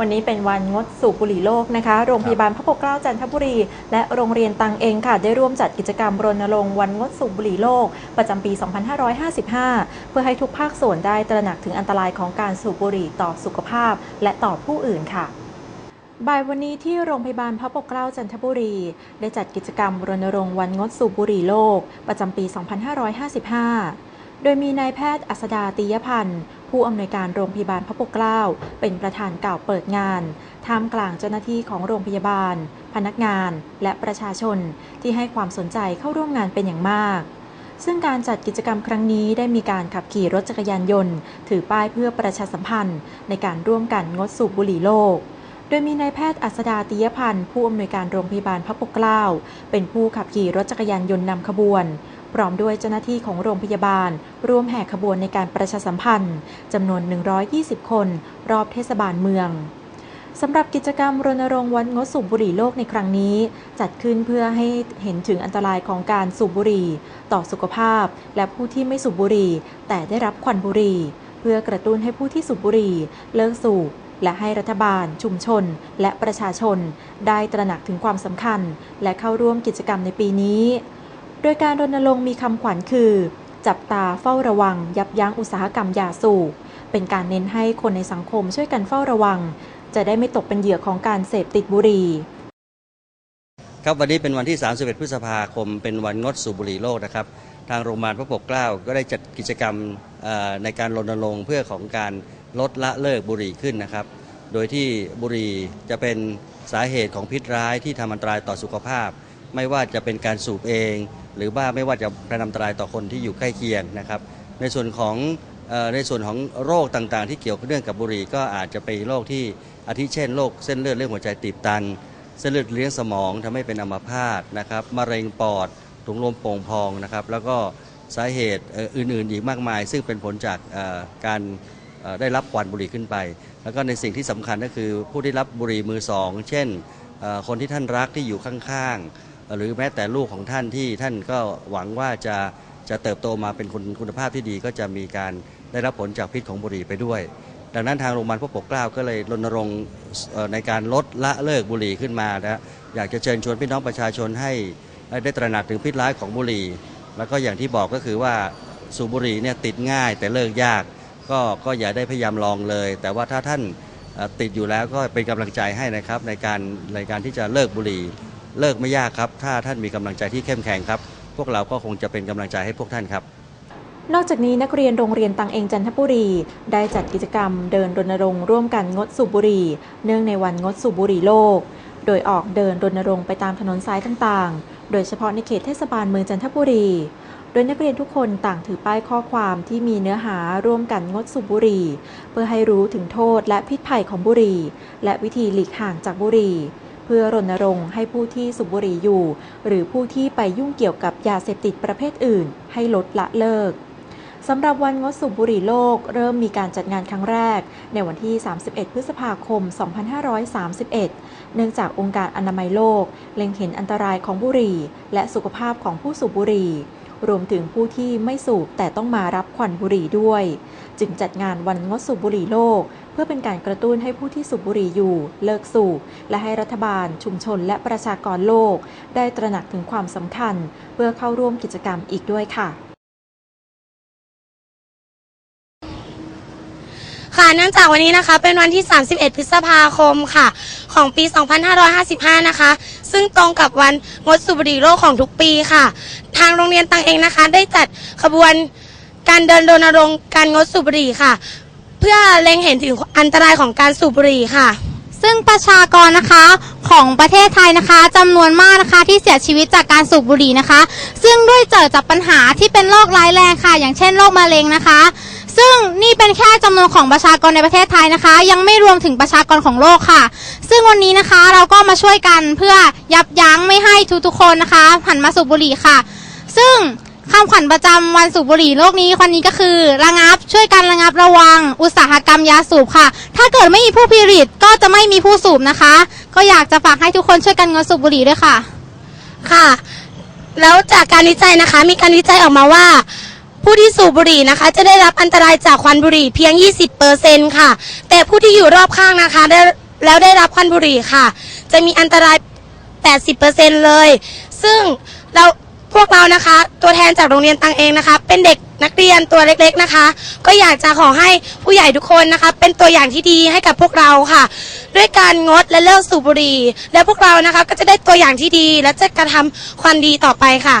วันนี้เป็นวันงดสูบบุหรี่โลกนะคะ โรงพยาบาลพระปกเกล้าจันทบุรี และโรงเรียนตังเองค่ะ ได้ร่วมจัดกิจกรรมรณรงค์วันงดสูบบุหรี่โลก ประจำปี 2555 เพื่อให้ทุกภาคส่วนได้ตระหนักถึงอันตรายของการสูบบุหรี่ต่อสุขภาพ และต่อผู้อื่นค่ะบ่ายวันนี้ที่โรงพยาบาลพระปกเกล้าจันทบุรี ได้จัดกิจกรรมรณรงค์วันงดสูบบุหรี่โลก ประจำปี 2555 โดยมีนายแพทย์อัสดาตียพันธ์ ผู้อำนวยการโรงพยาบาลพระปกเกล้า เป็นประธานกล่าวเปิดงานท่ามกลางเจ้าหน้าที่ของโรงพยาบาล พนักงาน และประชาชนที่ให้ความสนใจเข้าร่วมงานเป็นอย่างมาก ซึ่งการจัดกิจกรรมครั้งนี้ได้มีการขับขี่รถจักรยานยนต์ ถือป้ายเพื่อประชาสัมพันธ์ ในการร่วมกันงดสูบบุหรี่โลกโดยมีนายแพทย์อัสดาตียพันธ์ผู้อำนวยการโรงพยาบาลพระปกเกล้า เป็นผู้ขับขี่รถจักรยานยนต์นำขบวน พร้อมด้วยเจ้าหน้าที่ของโรงพยาบาล ร่วมแห่ขบวนในการประชาสัมพันธ์จำนวน 120 คน รอบเทศบาลเมืองสำหรับกิจกรรมรณรงค์วันงดสูบบุหรี่โลกในครั้งนี้ จัดขึ้นเพื่อให้เห็นถึงอันตรายของการสูบบุหรี่ ต่อสุขภาพ และผู้ที่ไม่สูบบุหรี่ แต่ได้รับควันบุหรี่ เพื่อกระตุ้นให้ผู้ที่สูบบุหรี่ เลิกสูบและให้รัฐบาล ชุมชน และประชาชน ได้ตระหนักถึงความสำคัญ และเข้าร่วมกิจกรรมในปีนี้ โดยการรณรงค์มีคำขวัญคือ จับตาเฝ้าระวัง ยับยั้งอุตสาหกรรมยาสูบเป็นการเน้นให้คนในสังคมช่วยกันเฝ้าระวัง จะได้ไม่ตกเป็นเหยื่อของการเสพติดบุหรี่ครับวันนี้เป็นวันที่ 31 พฤษภาคม เป็นวันงดสูบบุหรี่โลกนะครับ ทางโรงพยาบาลพระปกเกล้าก็ได้จัดกิจกรรมในการรณรงค์เพื่อของการลดละเลิกบุหรี่ขึ้นนะครับ โดยที่บุหรี่จะเป็นสาเหตุของพิษร้ายที่ทำอันตรายต่อสุขภาพ ไม่ว่าจะเป็นการสูบเอง หรือว่าไม่ว่าจะเป็นอันตรายต่อคนที่อยู่ใกล้เคียงนะครับ ในส่วนของในส่วนของโรคต่างๆ ที่เกี่ยวเนื่องกับบุหรี่ก็อาจจะเป็นโรคที่อาทิเช่นโรคเส้นเลือดเลือดหัวใจตีบตัน เส้นเลือดเลี้ยงสมองทำให้เป็นอัมพาตนะครับมะเร็งปอดถุงลมโป่งพองนะครับ แล้วก็สาเหตุอื่นๆ อีกมากมาย ซึ่งเป็นผลจากการได้รับควันบุหรี่ขึ้นไป แล้วก็ในสิ่งที่สำคัญก็คือผู้ที่รับบุหรี่มือสอง เช่นคนที่ท่านรักที่อยู่ข้างๆ หรือแม้แต่ลูกของท่านที่ท่านก็หวังว่าจะจะเติบโตมาเป็นคนคุณภาพที่ดีก็จะมีการได้รับผลจากพิษของบุหรี่ไปด้วย ดังนั้นทางโรงพยาบาลพระปกเกล้าก็เลยรณรงค์ในการลดละเลิกบุหรี่ขึ้นมานะอยากจะเชิญชวนพี่น้องประชาชนให้ได้ตระหนักถึงพิษร้ายของบุหรี่ แล้วก็อย่างที่บอกก็คือว่าสูบบุหรี่เนี่ยติดง่ายแต่เลิกยากก็ก็อย่าได้พยายามลองเลย แต่ว่าถ้าท่านติดอยู่แล้วก็เป็นกำลังใจให้นะครับในการในการที่จะเลิกบุหรี่ เลิกไม่ยากครับ ถ้าท่านมีกำลังใจที่เข้มแข็งครับ พวกเราก็คงจะเป็นกำลังใจให้พวกท่านครับ นอกจากนี้นักเรียนโรงเรียนตังเองจันทบุรี ได้จัดกิจกรรมเดินรณรงค์ร่วมกันงดสูบบุหรี่ เนื่องในวันงดสูบบุหรี่โลก โดยออกเดินรณรงค์ไปตามถนนสายต่างๆ โดยเฉพาะในเขตเทศบาลเมืองจันทบุรี โดยนักเรียนทุกคนต่างถือป้ายข้อความที่มีเนื้อหาร่วมกันงดสูบบุหรี่ เพื่อให้รู้ถึงโทษและพิษภัยของบุหรี่ และวิธีหลีกห่างจากบุหรี่ เพื่อรณรงค์ให้ผู้ที่สูบบุหรี่อยู่ หรือผู้ที่ไปยุ่งเกี่ยวกับยาเสพติดประเภทอื่น ให้ลดละเลิกสำหรับวันงดสูบบุหรี่โลก เริ่มมีการจัดงานครั้งแรก ในวันที่ 31 พฤษภาคม 2531 เนื่องจากองค์การอนามัยโลก เล็งเห็นอันตรายของบุหรี่ และสุขภาพของผู้สูบบุหรี่ รวมถึงผู้ที่ไม่สูบแต่ต้องมารับควันบุหรี่ด้วย จึงจัดงานวันงดสูบบุหรี่โลก พื่อเป็นการกระตุ้นให้ผู้ที่สูบบุหรี่อยู่ เลิกสูบและให้รัฐบาล ชุมชน และประชากรโลก ได้ตระหนักถึงความสำคัญ เพื่อเข้าร่วมกิจกรรมอีกด้วยค่ะค่ะเนื่องจากวันนี้นะคะเป็นวันที่ 31 พฤษภาคมค่ะ ของปี 2555 นะคะ ซึ่งตรงกับวันงดสูบบุหรี่โลกของทุกปีค่ะ ทางโรงเรียนตังเองนะคะ ได้จัดขบวนการเดินรณรงค์การงดสูบบุหรี่ค่ะ พื่อเล็งเห็นถึงอันตรายของการสูบบุหรี่ค่ะ ซึ่งประชากรนะคะของประเทศไทยนะคะจำนวนมากนะคะที่เสียชีวิตจากการสูบบุหรี่นะคะ ซึ่งด้วยเกิดจากปัญหาที่เป็นโรคร้ายแรงค่ะ อย่างเช่นโรคมะเร็งนะคะ ซึ่งนี่เป็นแค่จำนวนของประชากรในประเทศไทยนะคะ ยังไม่รวมถึงประชากรของโลกค่ะ ซึ่งวันนี้นะคะเราก็มาช่วยกันเพื่อยับยั้งไม่ให้ทุกๆคนนะคะหันมาสูบบุหรี่ค่ะ ซึ่ง คำขวัญประจำวันสูบบุหรี่โลกนี้วันนี้ก็คือ ระงับช่วยกันระงับระวัง อุตสาหกรรมยาสูบค่ะ ถ้าเกิดไม่มีผู้ผลิตก็จะไม่มีผู้สูบนะคะ ก็อยากจะฝากให้ทุกคนช่วยกันงดสูบบุหรี่ด้วยค่ะ ค่ะ แล้วจากการวิจัยนะคะ มีการวิจัยออกมาว่า ผู้ที่สูบบุหรี่นะคะ จะได้รับอันตรายจากควันบุหรี่เพียง 20%ค่ะ แต่ผู้ที่อยู่รอบข้างนะคะได้แล้วได้รับควันบุหรี่ค่ะ จะมีอันตราย 80%เลย ซึ่งเรา วกเรานะคะ ตัวแทนจากโรงเรียนตังเองนะคะ เป็นเด็กนักเรียนตัวเล็กๆนะคะ ก็อยากจะขอให้ผู้ใหญ่ทุกคนนะคะ เป็นตัวอย่างที่ดีให้กับพวกเราค่ะ ด้วยการงดและเลิกสูบบุหรี่และพวกเรานะคะก็จะได้ตัวอย่างที่ดีและจะกระทำความดีต่อไปค่ะ